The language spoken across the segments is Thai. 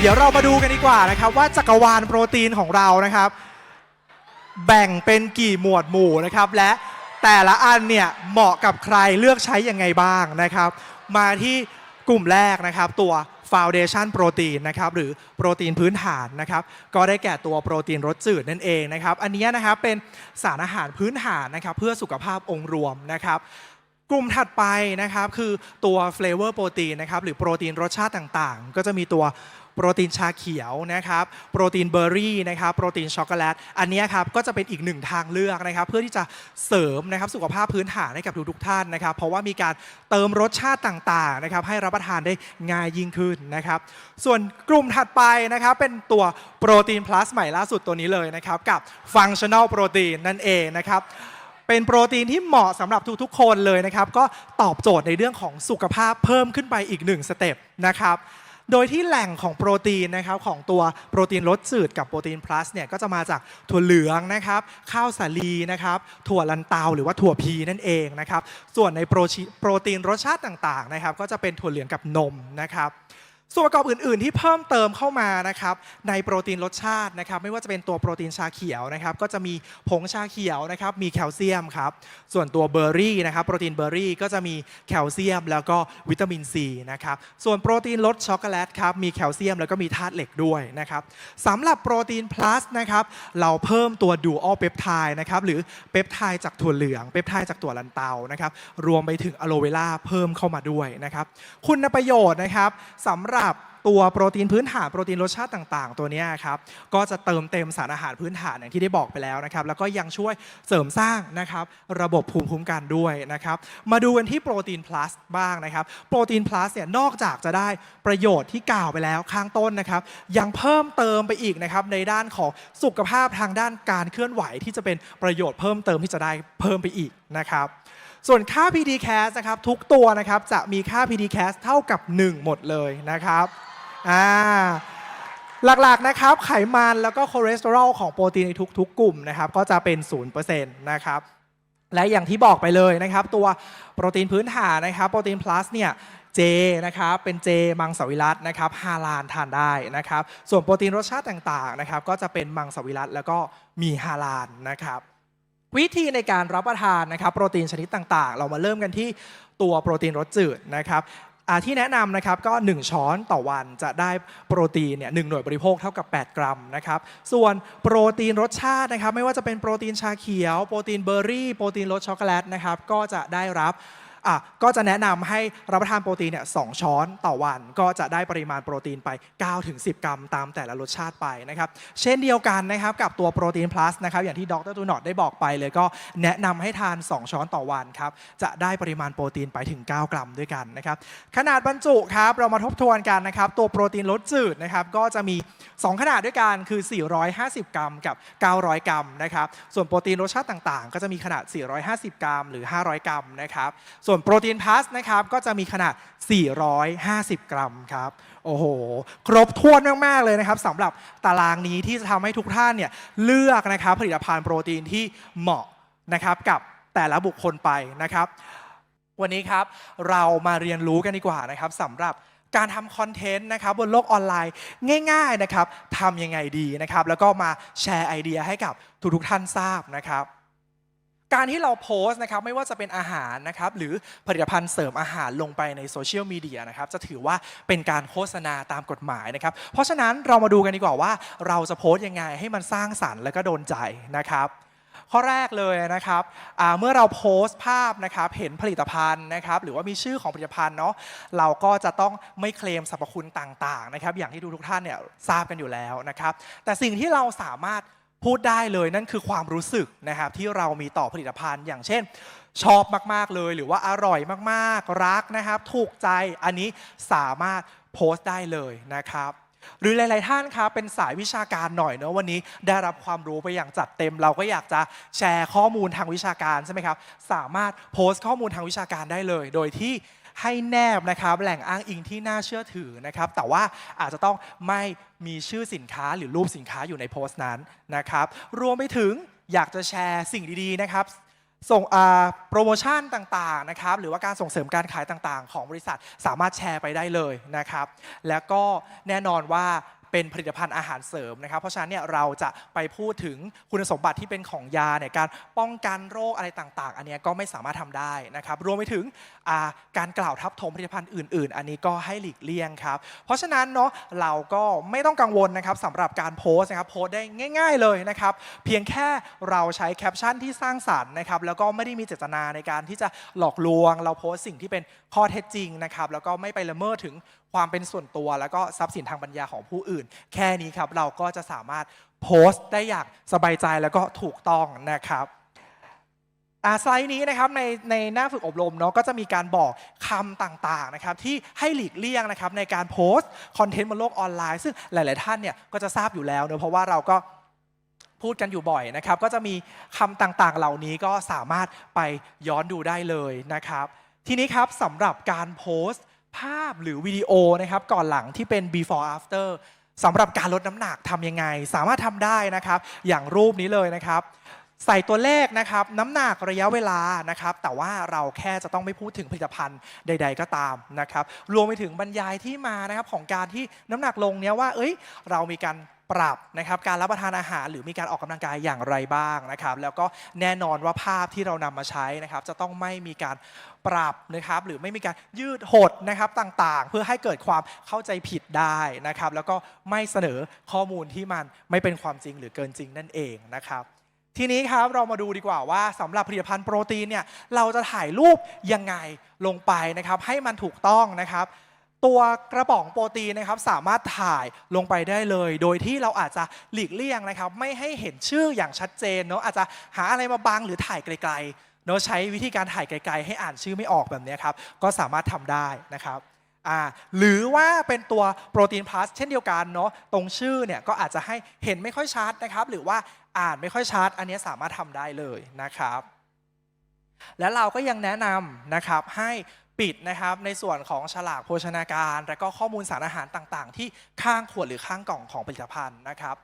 เดี๋ยวเรามาดูกันดีกว่านะครับ ว่าจักรวาลโปรตีนของเรานะครับ แบ่งเป็นกี่หมวดหมู่นะครับ และแต่ละอันเนี่ยเหมาะกับใครเลือกใช้ยังไงบ้างนะครับ มาที่กลุ่มแรกนะครับตัว Foundation โปรตีนนะครับหรือโปรตีนพื้นฐานนะครับ ก็ได้แก่ตัวโปรตีนรสจืดนั่นเองนะครับ อันนี้นะครับเป็นสารอาหารพื้นฐานนะครับ เพื่อสุขภาพองค์รวมนะครับกลุ่มถัดไปนะครับคือตัว flavor โปรตีนนะครับหรือโปรตีนรสชาติต่างๆ ก็จะมีตัว โปรตีนชาเขียวนะครับ โปรตีนเบอร์รี่นะครับ โปรตีนช็อกโกแลต อันนี้ครับก็จะเป็นอีกหนึ่งทางเลือกนะครับ เพื่อที่จะเสริมนะครับสุขภาพพื้นฐานให้กับทุกๆท่านนะครับ เพราะว่ามีการเติมรสชาติต่างๆนะครับให้รับประทานได้ง่ายยิ่งขึ้นนะครับ ส่วนกลุ่มถัดไปนะครับเป็นตัวโปรตีน plus ใหม่ล่าสุดตัวนี้เลยนะครับกับ functional protein นั่นเองนะครับเป็นโปรตีนที่เหมาะสำหรับทุกๆคนเลยนะครับ ก็ตอบโจทย์ในเรื่องของสุขภาพเพิ่มขึ้นไปอีกหนึ่งสเต็ปนะครับ โดยที่แหล่งของโปรตีนนะครับของตัวโปรตีนรสจืดกับโปรตีน plus เนี่ยก็จะมาจากถั่วเหลืองนะครับข้าวสาลีนะครับถั่วลันเตาหรือว่าถั่วพีนั่นเองนะครับส่วนในโปรตีนรสชาติต่างๆนะครับก็จะเป็นถั่วเหลืองกับนมนะครับ ส่วนประกอบอื่น ๆ ที่เพิ่มเติมเข้ามานะครับในโปรตีนรสชาตินะครับไม่ว่าจะเป็นตัวโปรตีนชาเขียวนะครับก็จะมีผงชาเขียวนะครับมีแคลเซียมครับส่วนตัวเบอร์รี่นะครับโปรตีนเบอร์รี่ก็จะมีแคลเซียม แล้วก็วิตามินซีนะครับส่วนโปรตีนรสช็อกโกแลตครับมีแคลเซียมแล้วก็มีธาตุเหล็กด้วยนะครับสำหรับโปรตีน plus นะครับเราเพิ่มตัวดูอัลเปปไทด์นะครับหรือเปปไทด์จากถั่วเหลืองเปปไทด์จากถั่วลันเตานะครับรวมไปถึงอะโลเวล่าเพิ่มเข้ามาด้วยนะครับคุณประโยชน์นะครับสำหรับตัวโปรตีนพื้นฐานโปรตีนรสชาติต่างๆ ตัวนี้ครับก็จะเติมเต็มสารอาหารพื้นฐานอย่างที่ได้บอกไปแล้วนะครับแล้วก็ยังช่วยเสริมสร้างนะครับระบบภูมิคุ้มกันด้วยนะครับมาดูกันที่โปรตีน plus บ้างนะครับโปรตีน plus เนี่ยนอกจากจะได้ประโยชน์ที่กล่าวไปแล้วข้างต้นนะครับยังเพิ่มเติมไปอีกนะครับในด้านของสุขภาพทางด้านการเคลื่อนไหวที่จะเป็นประโยชน์เพิ่มเติมที่จะได้เพิ่มไปอีกนะครับ ส่วนค่า P.D. Cast นะครับทุกตัวนะครับจะมีค่า P.D. Cast เท่ากับ 1 หมดเลยนะครับอ่าหลักๆนะครับไขมันแล้วก็คอเลสเตอรอลของโปรตีนในทุกๆ กลุ่มนะครับก็จะเป็น0%นะครับและอย่างที่บอกไปเลยนะครับ ตัวโปรตีนพื้นฐานนะครับโปรตีน plus เนี่ยเจนะครับเป็นเจมังสวิรัตนะครับฮาลานทานได้นะครับ ส่วนโปรตีนรสชาติต่างๆนะครับก็จะเป็นมังสวิรัตแล้วก็มีฮาลานนะครับ วิธีในการรับประทานนะครับโปรตีนชนิดต่างๆ เรามาเริ่มกันที่ตัวโปรตีนรสจืดนะครับที่แนะนำนะครับก็ 1 ช้อนต่อวันจะได้โปรตีนเนี่ยหนึ่งหน่วยบริโภคเท่ากับ 8 กรัมนะครับส่วนโปรตีนรสชาตินะครับไม่ว่าจะเป็นโปรตีนชาเขียว โปรตีนเบอร์รี่ โปรตีนรสช็อกโกแลตนะครับก็จะได้รับ อะก็จะแนะนำให้รับประทานโปรตีนเนี่ยสองช้อนต่อวัน ก็จะได้ปริมาณโปรตีนไป 9-10 กรัมตามแต่ละรสชาติไปนะครับเช่นเดียวกันนะครับกับตัวโปรตีน plus นะครับอย่างที่ดรตูนอตได้บอกไปเลยก็แนะนำให้ทาน 2 ช้อนต่อวันครับจะได้ปริมาณโปรตีนไปถึง 9 กรัมด้วยกันนะครับขนาดบรรจุครับเรามาทบทวนกันนะครับตัวโปรตีนรสจืดนะครับก็จะมี 2 ขนาดด้วยกันคือ 450 กรัมกับ 900 กรัมนะครับส่วนโปรตีนรสชาติต่างๆ ก็จะมีขนาด 450 กรัม หรือ 500 กรัมนะครับส่วนโปรตีนพัสนะครับก็จะมีขนาด 450 กรัมครับโอ้โห ครบถ้วนมากๆเลยนะครับสำหรับตารางนี้ที่จะทำให้ทุกท่านเนี่ยเลือกนะครับผลิตภัณฑ์โปรตีนที่เหมาะนะครับกับแต่ละบุคคลไปนะครับ วันนี้ครับเรามาเรียนรู้กันดีกว่านะครับสำหรับการทำคอนเทนต์นะครับบนโลกออนไลน์ง่ายๆนะครับทำยังไงดีนะครับ แล้วก็มาแชร์ไอเดียให้กับทุกๆท่านทราบนะครับ การที่เราโพสต์นะครับไม่ว่าจะเป็นอาหารนะครับหรือผลิตภัณฑ์เสริมอาหารลงไปในโซเชียลมีเดียนะครับจะถือว่าเป็นการโฆษณาตามกฎหมายนะครับ เพราะฉะนั้นเรามาดูกันดีกว่าว่า เราจะโพสต์ยังไงให้มันสร้างสรรค์และก็โดนใจนะครับข้อแรกเลยนะครับเมื่อเราโพสต์ภาพนะครับเห็นผลิตภัณฑ์นะครับหรือว่ามีชื่อของผลิตภัณฑ์เนาะเราก็จะต้องไม่เคลมสรรพคุณต่างๆนะครับอย่างที่ทุกท่านเนี่ยทราบกันอยู่แล้วนะครับแต่สิ่งที่เราสามารถ พูดได้เลยนั่นคือความรู้สึกนะครับที่เรามีต่อผลิตภัณฑ์ อย่างเช่น ชอบมาก ๆ เลยหรือว่าอร่อยมาก ๆ รักนะครับ ถูกใจอันนี้สามารถโพสต์ได้เลยนะครับ หรือหลาย ๆ ท่านครับเป็นสายวิชาการหน่อยเนอะวันนี้ได้รับความรู้ไปอย่างจัดเต็ม เราก็อยากจะแชร์ข้อมูลทางวิชาการใช่ไหมครับสามารถโพสต์ข้อมูลทางวิชาการได้เลย โดยที่ ให้แนบนะครับแหล่งอ้างอิงที่น่าเชื่อถือนะครับ แต่ว่าอาจจะต้องไม่มีชื่อสินค้าหรือรูปสินค้าอยู่ในโพสต์นั้นนะครับ รวมไปถึงอยากจะแชร์สิ่งดีๆนะครับส่งโปรโมชั่นต่างๆนะครับหรือว่าการส่งเสริมการขายต่างๆ ของบริษัทสามารถแชร์ไปได้เลยนะครับ แล้วก็แน่นอนว่า เป็นผลิตภัณฑ์อาหารเสริมนะครับ เพราะฉะนั้นเนี่ยเราจะไปพูดถึงคุณสมบัติที่เป็นของยาเนี่ยการป้องกันโรคอะไรต่าง ๆ อันนี้ก็ไม่สามารถทำได้นะครับ รวมไปถึงาการกล่าวทับถมผลิตภัณฑ์อื่น ๆ อันนี้ก็ให้หลีกเลี่ยงครับ เพราะฉะนั้นเนาะเราก็ไม่ต้องกังวลนะครับสำหรับการโพสต์นะครับโพสต์ได้ง่าย ๆ เลยนะครับ เพียงแค่เราใช้แคปชั่นที่สร้างสรรค์นะครับแล้วก็ไม่ได้มีเจตนาในการที่จะหลอกลวง เราโพสต์สิ่งที่เป็นข้อเท็จจริงนะครับแล้วก็ไม่ไปละเมิดถึงความเป็นส่วนตัวแล้วก็ทรัพย์สินทางปัญญาของผู้อื่น แค่นี้ครับเราก็จะสามารถโพสต์ได้อย่างสบายใจแล้วก็ถูกต้องนะครับอ่าสไลด์นี้นะครับในในหน้าฝึกอบรมเนาะก็จะมีการบอกคำต่างๆนะครับที่ให้หลีกเลี่ยงนะครับในการโพสต์คอนเทนต์บนโลกออนไลน์ ซึ่งหลาย ๆ ท่านเนี่ยก็จะทราบอยู่แล้วเนอะเพราะว่าเราก็พูดกันอยู่บ่อยนะครับ ก็จะมีคำต่างๆเหล่านี้ก็สามารถไปย้อนดูได้เลยนะครับ ทีนี้ครับสำหรับการโพสต์ ภาพหรือวิดีโอนะครับก่อนหลังที่เป็น before after สำหรับการลดน้ำหนักทำยังไง สามารถทำได้นะครับ อย่างรูปนี้เลยนะครับ ใส่ตัวเลขนะครับ น้ำหนักระยะเวลานะครับ แต่ว่าเราแค่จะต้องไม่พูดถึงผลิตภัณฑ์ใด ๆ ก็ตามนะครับ รวมไปถึงบรรยายที่มานะครับของการที่น้ำหนักลงเนี้ยว่า เอ้ย เรามีการปรับนะครับการรับประทานอาหารหรือมีการออกกำลังกายอย่างไรบ้างนะครับ แล้วก็แน่นอนว่าภาพที่เรานำมาใช้นะครับ จะต้องไม่มีการ ปรับนะครับหรือไม่มีการยืดหดนะครับต่างๆ เพื่อให้เกิดความเข้าใจผิดได้นะครับแล้วก็ไม่เสนอข้อมูลที่มันไม่เป็นความจริงหรือเกินจริงนั่นเองนะครับทีนี้ครับเรามาดูดีกว่าว่าสำหรับผลิตภัณฑ์โปรตีนเนี่ยเราจะถ่ายรูปยังไงลงไปนะครับให้มันถูกต้องนะครับ ตัวกระป๋องโปรตีนนะครับสามารถถ่ายลงไปได้เลย โดยที่เราอาจจะหลีกเลี่ยงนะครับ ไม่ให้เห็นชื่ออย่างชัดเจนเนาะอาจจะหาอะไรมาบังหรือถ่ายไกลๆ เนาะใช้วิธีการถ่ายไกลๆ ให้อ่านชื่อไม่ออกแบบนี้ครับ ก็สามารถทำได้นะครับอ่าหรือว่าเป็นตัวโปรตีนพลัสเช่นเดียวกันเนาะตรงชื่อเนี่ยก็อาจจะให้เห็นไม่ค่อยชัดนะครับ หรือว่าอ่านไม่ค่อยชัด อันนี้สามารถทำได้เลยนะครับ และเราก็ยังแนะนำนะครับให้ปิดนะครับในส่วนของฉลากโภชนาการ และก็ข้อมูลสารอาหารต่างๆ ที่ข้างขวดหรือข้างกล่องของผลิตภัณฑ์นะครับ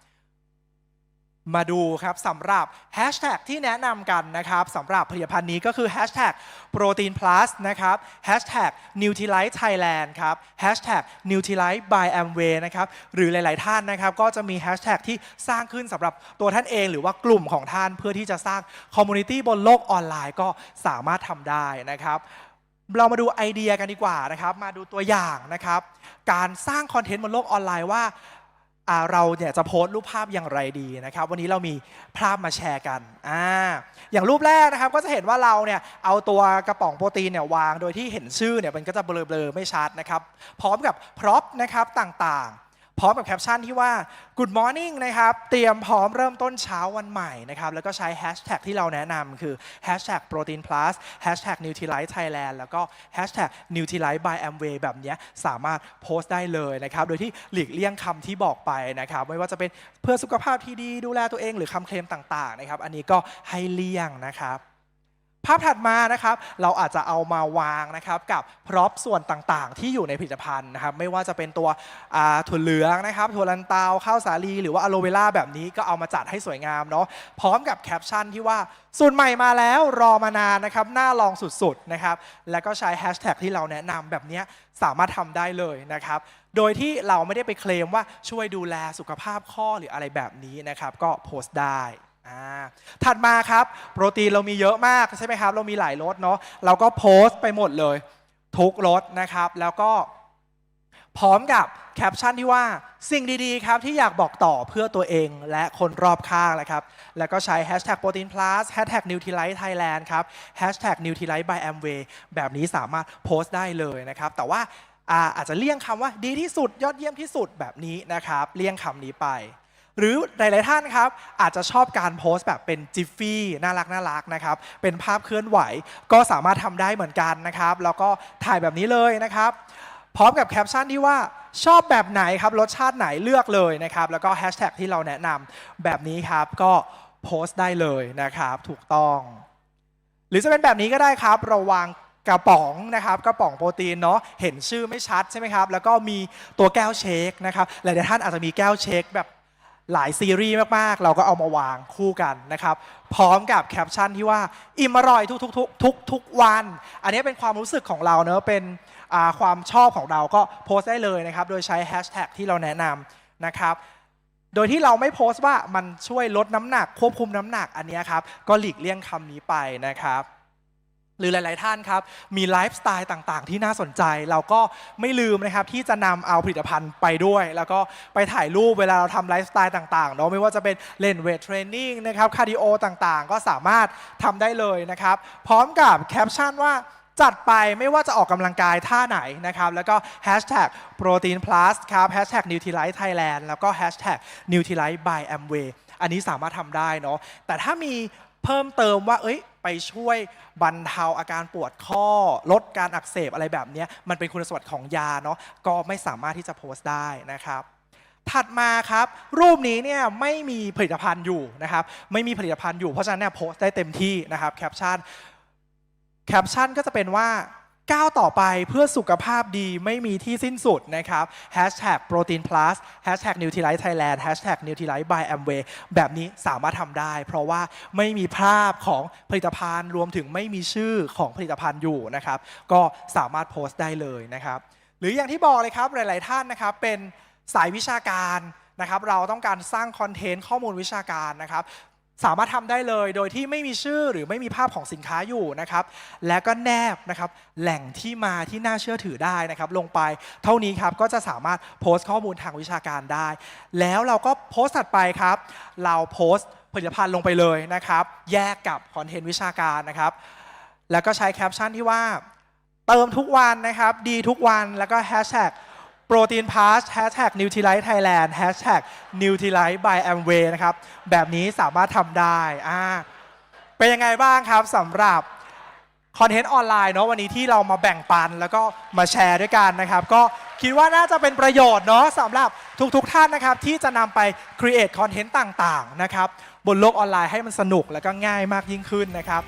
มาดูครับสำหรับแฮชแท็กที่แนะนำกันนะครับสำหรับผลิตภัณฑ์นี้ก็คือแฮชแท็กโปรตีนพลัสนะครับแฮชแท็กนิวท i ไลท์ไทยแลนด์ครับแฮชแท็กนิวท i ไลท์บายแอมเวย์นะครับหรือหลาย ๆ ท่านนะครับก็จะมีแฮชแท็กที่สร้างขึ้นสำหรับตัวท่านเอง หรือว่ากลุ่มของท่านเพื่อที่จะสร้างคอมมูนิตี้บนโลกออนไลน์ก็สามารถทำได้นะครับเรามาดูไอเดียกันดีกว่านะครับ มาดูตัวอย่างนะครับ การสร้างคอนเทนต์บนโลกออนไลน์ว่า เราเนี่ยจะโพสต์รูปภาพอย่างไรดีนะครับ วันนี้เรามีภาพมาแชร์กันอ่าอย่างรูปแรกนะครับก็จะเห็นว่าเราเนี่ยเอาตัวกระป๋องโปรตีนเนี่ยวางโดยที่เห็นชื่อเนี่ยมันก็จะเบลอๆไม่ชัดนะครับ พร้อมกับพร็อพนะครับต่างๆ พร้อมกับแคปชั่นที่ว่า Good morning นะครับ เตรียมพร้อมเริ่มต้นเช้าวันใหม่นะครับ แล้วก็ใช้แฮชแท็กที่เราแนะนำคือ hashtag protein plus hashtag n u t r i l i t e thailand แล้วก็ hashtag n u t r i l i t e by amway แบบนี้สามารถโพสต์ได้เลยนะครับ โดยที่หลีกเลี่ยงคำที่บอกไปนะครับ ไม่ว่าจะเป็นเพื่อสุขภาพที่ดีดูแลตัวเองหรือคำเคลมต่างๆนะครับ อันนี้ก็ให้เลี่ยงนะครับ ภาพถัดมานะครับเราอาจจะเอามาวางนะครับกับพร็อพส่วนต่างๆ ที่อยู่ในผลิตภัณฑ์นะครับไม่ว่าจะเป็นตัวถั่วเหลืองนะครับถั่วลันเตาข้าวสาลี หรือว่าอะโลเวล่าแบบนี้ก็เอามาจัดให้สวยงามเนาะพร้อมกับแคปชั่นที่ว่าสูตรใหม่มาแล้วรอมานานนะครับน่าลองสุดๆนะครับแล้วก็ใช้แฮชแท็กที่เราแนะนำแบบนี้สามารถทำได้เลยนะครับโดยที่เราไม่ได้ไปเคลมว่าช่วยดูแลสุขภาพข้อหรืออะไรแบบนี้นะครับก็โพสต์ได้ ถัดมาครับ โปรตีนเรามีเยอะมากใช่ไหมครับ เรามีหลายรสเนาะเราก็โพสต์ไปหมดเลย ทุกรสนะครับ แล้วก็พร้อมกับแคปชั่นที่ว่าสิ่งดีๆครับ ที่อยากบอกต่อเพื่อตัวเองและคนรอบข้างนะครับ แล้วก็ใช้ hashtag protein plus hashtag n u t r i l i t e thailand ครับ hashtag n u t r i l i t e by amway แบบนี้สามารถโพสต์ได้เลยนะครับ แต่ว่าอาอาจจะเลี่ยงคำว่าดีที่สุดยอดเยี่ยมที่สุดแบบนี้นะครับ เลี่ยงคำนี้ไป หรือหลายๆท่านครับ อาจจะชอบการโพสต์แบบเป็นจิฟฟี่น่ารักน่ารักนะครับ เป็นภาพเคลื่อนไหวก็สามารถทำได้เหมือนกันนะครับ แล้วก็ถ่ายแบบนี้เลยนะครับ พร้อมกับแคปชั่นที่ว่าชอบแบบไหนครับ รสชาติไหนเลือกเลยนะครับ แล้วก็แฮชแท็กที่เราแนะนำแบบนี้ครับก็โพสต์ได้เลยนะครับ ถูกต้อง หรือจะเป็นแบบนี้ก็ได้ครับราวางกระป๋องนะครับกระป๋องโปรตีนเนาะเห็นชื่อไม่ชัดใช่ไหมครับ แล้วก็มีตัวแก้วเชคนะครับหลายๆท่านอาจจะมีแก้วเชคแบบ หลายซีรีส์มาก ๆ เราก็เอามาวางคู่กันนะครับ พร้อมกับแคปชั่นที่ว่า อิ่มอร่อยทุกๆทุกทุกทุกๆวัน อันนี้เป็นความรู้สึกของเราเนอะเป็นความชอบของเราก็โพสต์ได้เลยนะครับ โดยใช้แฮชแท็กที่เราแนะนำนะครับโดยที่เราไม่โพสต์ว่ามันช่วยลดน้ำหนัก ควบคุมน้ำหนักอันนี้ครับ ก็หลีกเลี่ยงคำนี้ไปนะครับ หรือหลาย ๆ ท่านครับ มีไลฟ์สไตล์ต่าง ๆ ที่น่าสนใจ เราก็ไม่ลืมนะครับ ที่จะนำเอาผลิตภัณฑ์ไปด้วย แล้วก็ไปถ่ายรูปเวลาเราทำไลฟ์สไตล์ต่าง ๆ เนาะไม่ว่าจะเป็นเล่นเวทเทรนนิ่งนะครับคาร์ดิโอต่าง ๆ ก็สามารถทำได้เลยนะครับ พร้อมกับแคปชั่นว่าจัดไปไม่ว่าจะออกกำลังกายท่าไหนนะครับ แล้วก็ hashtag protein plus ครับ hashtag nutrilite thailand แล้วก็ hashtag nutrilite by amway อันนี้สามารถทำได้เนาะแต่ถ้ามี เพิ่มเติมว่า เอ้ย ไปช่วยบรรเทาอาการปวดข้อ ลดการอักเสบอะไรแบบนี้มันเป็นคุณสมบัติของยาเนาะก็ไม่สามารถที่จะโพสต์ได้นะครับถัดมาครับ รูปนี้เนี่ยไม่มีผลิตภัณฑ์อยู่นะครับ ไม่มีผลิตภัณฑ์อยู่เพราะฉะนั้นเนี่ยโพสต์ได้เต็มที่นะครับแคปชั่นแคปชั่นก็จะเป็นว่า ก้าวต่อไปเพื่อสุขภาพดีไม่มีที่สิ้นสุดนะครับ hashtag protein plus hashtag nutrilite thailand hashtag nutrilite by amway แบบนี้สามารถทำได้ เพราะว่าไม่มีภาพของผลิตภัณฑ์ รวมถึงไม่มีชื่อของผลิตภัณฑ์อยู่นะครับ ก็สามารถโพสต์ได้เลยนะครับ หรืออย่างที่บอกเลยครับหลาย ๆ ท่านนะครับเป็นสายวิชาการนะครับเราต้องการสร้างคอนเทนต์ข้อมูลวิชาการนะครับ สามารถทำได้เลยโดยที่ไม่มีชื่อหรือไม่มีภาพของสินค้าอยู่นะครับ และก็แนบนะครับแหล่งที่มาที่น่าเชื่อถือได้นะครับ ลงไปเท่านี้ครับก็จะสามารถโพสต์ข้อมูลทางวิชาการได้ แล้วเราก็โพสต์ถัดไปครับ เราโพสต์ผลิตภัณฑ์ลงไปเลยนะครับ แยกกับคอนเทนต์วิชาการนะครับ แล้วก็ใช้แคปชั่นที่ว่า เติมทุกวันนะครับ ดีทุกวันแล้วก็แฮชแท็ก โปรตีนพาสแฮชแท็กนิวท i ไลท์ไทยแลนด์แฮชแท็กนิวท i ไลท์บายแอมเวย์นะครับ แบบนี้สามารถทำได้อ่าเป็นยังไงบ้างครับสำหรับคอนเทนต์ออนไลน์เนาะวันนี้ที่เรามาแบ่งปันแล้วก็มาแชร์ด้วยกันนะครับ ก็คิดว่าน่าจะเป็นประโยชน์เนาะสำหรับทุกๆทท่านนะครับ ที่จะนำไป create คอนเทนต์ต่างๆนะครับบนโลกออนไลน์ให้มันสนุกแล้วก็ง่ายมากยิ่งขึ้นนะครับ